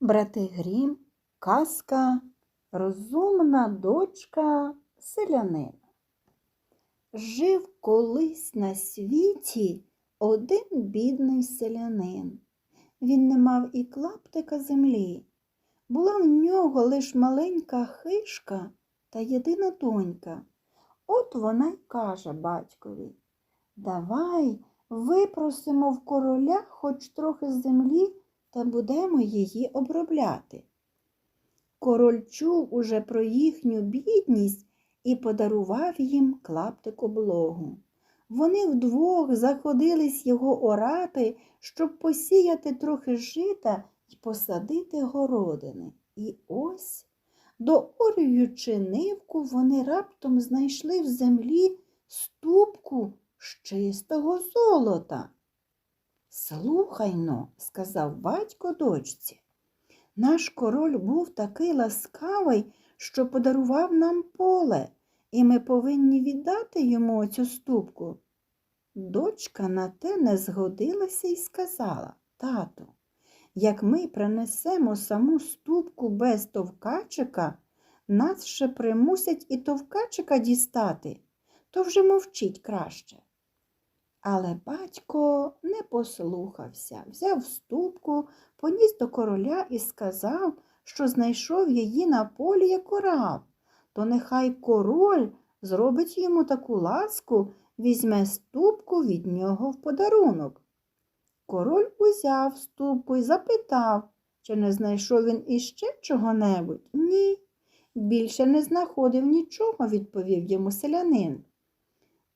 Брати Грім, казка, розумна дочка селянина. Жив колись на світі один бідний селянин. Він не мав і клаптика землі. Була в нього лиш маленька хишка та єдина донька. От вона й каже батькові Давай випросимо в короля хоч трохи землі та будемо її обробляти. Король чув уже про їхню бідність і подарував їм клаптик облогу. Вони вдвох заходились його орати, щоб посіяти трохи жита й посадити городини. І ось, доорюючи нивку, вони раптом знайшли в землі ступку з чистого золота. Слухайно, сказав батько дочці. Наш король був такий ласкавий, що подарував нам поле, і ми повинні віддати йому цю ступку. Дочка на те не згодилася і сказала Тату, як ми принесемо саму ступку без товкачика, нас ще примусять і товкачика дістати, то вже мовчіть краще. Але батько не послухався, взяв ступку, поніс до короля і сказав, що знайшов її на полі як орав, то нехай король зробить йому таку ласку, візьме ступку від нього в подарунок. Король узяв ступку і запитав, чи не знайшов він іще чого-небудь. Ні, більше не знаходив нічого, відповів йому селянин.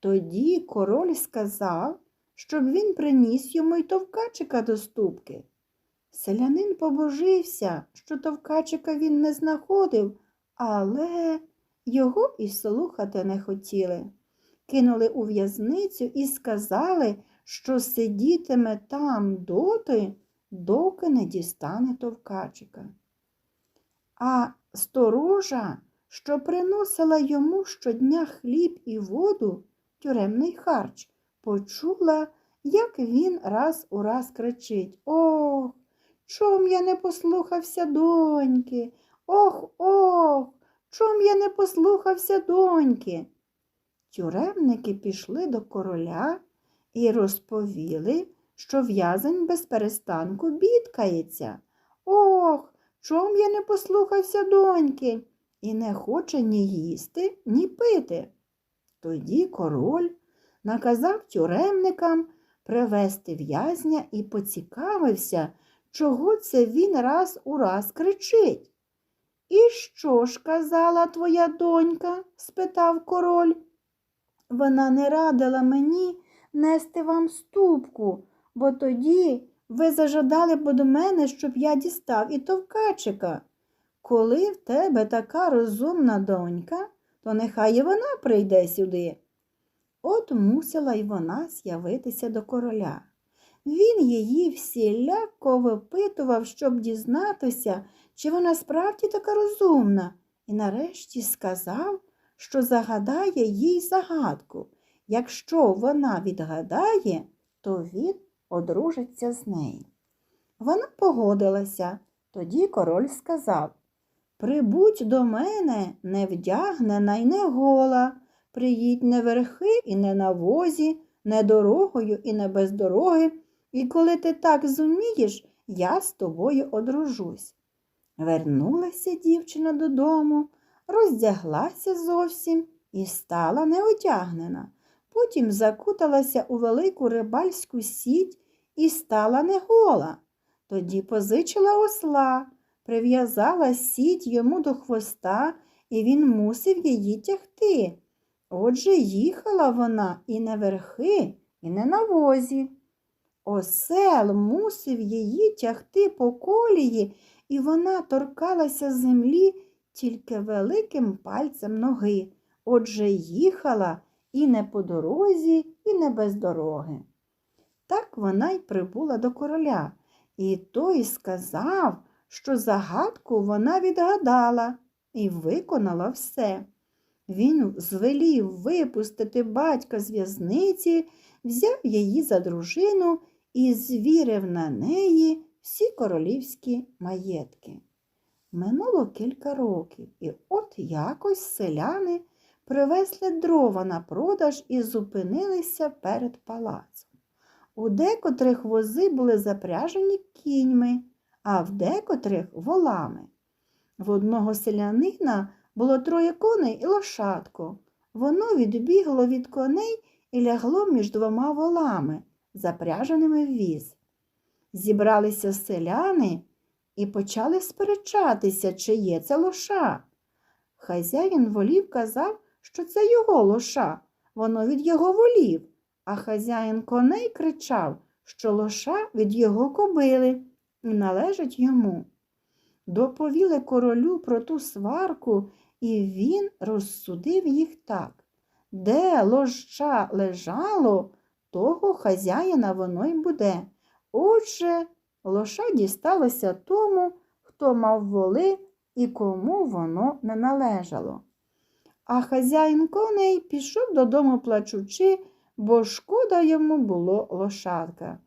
Тоді король сказав, щоб він приніс йому й товкачика до ступки. Селянин побожився, що товкачика він не знаходив, але його і слухати не хотіли. Кинули у в'язницю і сказали, що сидітиме там доти, доки не дістане товкачика. А сторожа, що приносила йому щодня хліб і воду, тюремний харч, почула, як він раз у раз кричить Ох, чом я не послухався доньки? Ох, ох, чом я не послухався доньки? Тюремники пішли до короля і розповіли, що в'язень без перестанку бідкається. Ох, чом я не послухався доньки і не хоче ні їсти, ні пити. Тоді король наказав тюремникам привести в'язня і поцікавився, чого це він раз у раз кричить. І що ж казала твоя донька? спитав король. Вона не радила мені нести вам ступку, бо тоді ви зажадали б до мене, щоб я дістав і товкачика. Коли в тебе така розумна донька, то нехай і вона прийде сюди. От мусила й вона з'явитися до короля. Він її всіляко випитував, щоб дізнатися, чи вона справді така розумна, і нарешті сказав, що загадає їй загадку. Якщо вона відгадає, то він одружиться з нею. Вона погодилася. Тоді король сказав Прибудь до мене не вдягнена й не гола, приїдь не верхи і не на возі, не дорогою і не без дороги, і коли ти так зумієш, я з тобою одружусь. Вернулася дівчина додому, роздяглася зовсім і стала неодягнена. Потім закуталася у велику рибальську сіть і стала негола. Тоді позичила осла прив'язала сіть йому до хвоста, і він мусив її тягти. Отже, їхала вона і не верхи, і не на возі. Осел мусив її тягти по колії, і вона торкалася землі тільки великим пальцем ноги. Отже, їхала і не по дорозі, і не без дороги. Так вона й прибула до короля, і той сказав, що загадку вона відгадала і виконала все. Він звелів випустити батька з в'язниці, взяв її за дружину і звірив на неї всі королівські маєтки. Минуло кілька років, і от якось селяни привезли дрова на продаж і зупинилися перед палацом. У декотрих вози були запряжені кіньми, а в декотрих волами. В одного селянина було троє коней і лошадко. Воно відбігло від коней і лягло між двома волами, запряженими в віз. Зібралися селяни і почали сперечатися, чи є це лоша. Хазяїн волів казав, що це його лоша, воно від його волів, а хазяїн коней кричав, що лоша від його кобили належить йому. Доповіли королю про ту сварку, і він розсудив їх так. Де ложа лежало, того хазяїна воно й буде. Отже, лоша дісталося тому, хто мав воли і кому воно не належало. А хазяїн коней пішов додому плачучи, бо шкода йому було лошадка.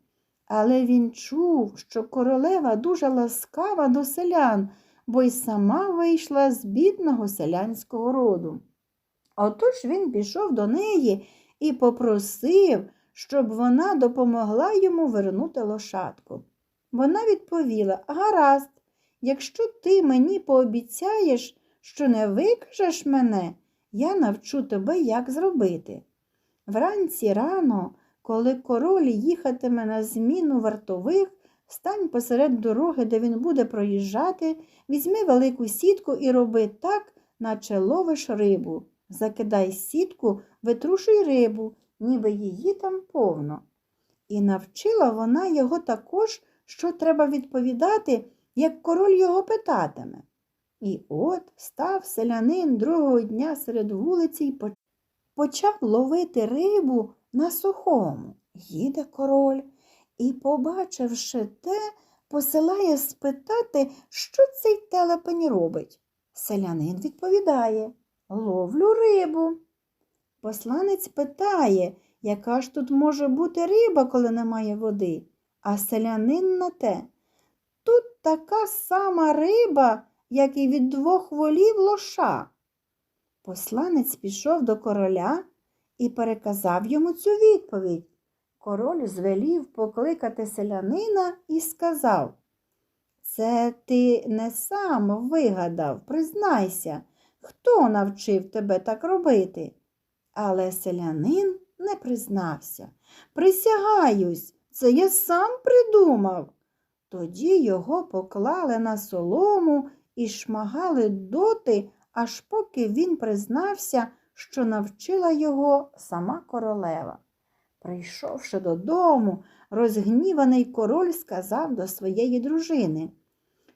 Але він чув, що королева дуже ласкава до селян, бо й сама вийшла з бідного селянського роду. Отож він пішов до неї і попросив, щоб вона допомогла йому вернути лошадку. Вона відповіла Гаразд, якщо ти мені пообіцяєш, що не викажеш мене, я навчу тебе, як зробити. Вранці рано, коли король їхатиме на зміну вартових, стань посеред дороги, де він буде проїжджати, візьми велику сітку і роби так, наче ловиш рибу. Закидай сітку, витрушуй рибу, ніби її там повно. І навчила вона його також, що треба відповідати, як король його питатиме. І от став селянин другого дня серед вулиці й почав ловити рибу на сухому. Їде король і, побачивши те, посилає спитати, що цей телепень робить. Селянин відповідає Ловлю рибу. Посланець питає, яка ж тут може бути риба, коли немає води, а селянин на те. Тут така сама риба, як і від двох волів лоша. Посланець пішов до короля і переказав йому цю відповідь. Король звелів покликати селянина і сказав Це ти не сам вигадав, признайся, хто навчив тебе так робити? Але селянин не признався. Присягаюсь, це я сам придумав. Тоді його поклали на солому і шмагали доти, аж поки він признався, що навчила його сама королева. Прийшовши додому, розгніваний король сказав до своєї дружини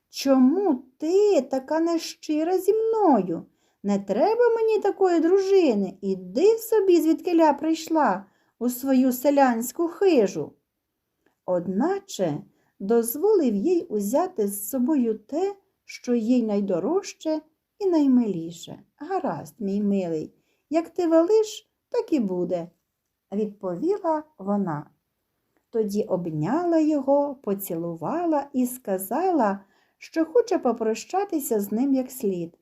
Чому ти така нещира зі мною? Не треба мені такої дружини. Іди собі, звідкиля прийшла у свою селянську хижу. Одначе дозволив їй узяти з собою те, що їй найдорожче і наймиліше. Гаразд, мій милий, як ти велиш, так і буде, відповіла вона. Тоді обняла його, поцілувала і сказала, що хоче попрощатися з ним як слід.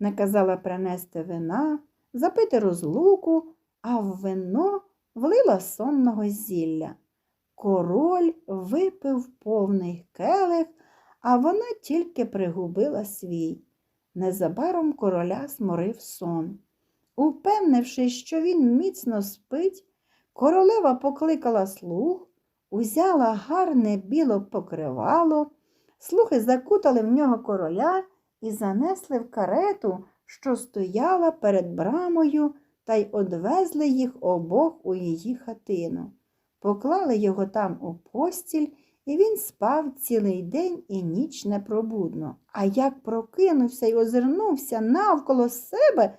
Наказала принести вина, запити розлуку, а в вино влила сонного зілля. Король випив повний келих, а вона тільки пригубила свій. Незабаром короля сморив сон. Упевнившись, що він міцно спить, королева покликала слуг, узяла гарне біло покривало, слуги закутали в нього короля і занесли в карету, що стояла перед брамою, та й одвезли їх обох у її хатину. Поклали його там у постіль, і він спав цілий день і ніч непробудно. А як прокинувся й озирнувся навколо себе,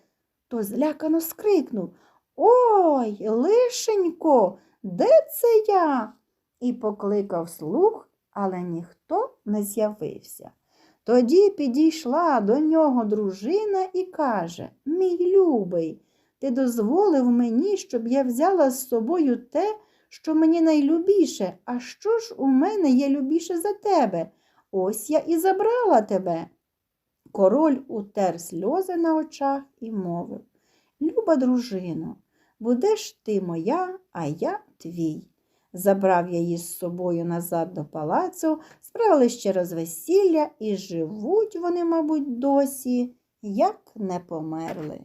то злякано скрикнув Ой, лишенько, де це я? І покликав слух, але ніхто не з'явився. Тоді підійшла до нього дружина і каже Мій любий, ти дозволив мені, щоб я взяла з собою те, що мені найлюбіше, а що ж у мене є любіше за тебе? Ось я і забрала тебе. Король утер сльози на очах і мовив Люба дружино, будеш ти моя, а я твій. Забрав я її з собою назад до палацу, справили ще раз весілля, і живуть вони, мабуть, досі, як не померли.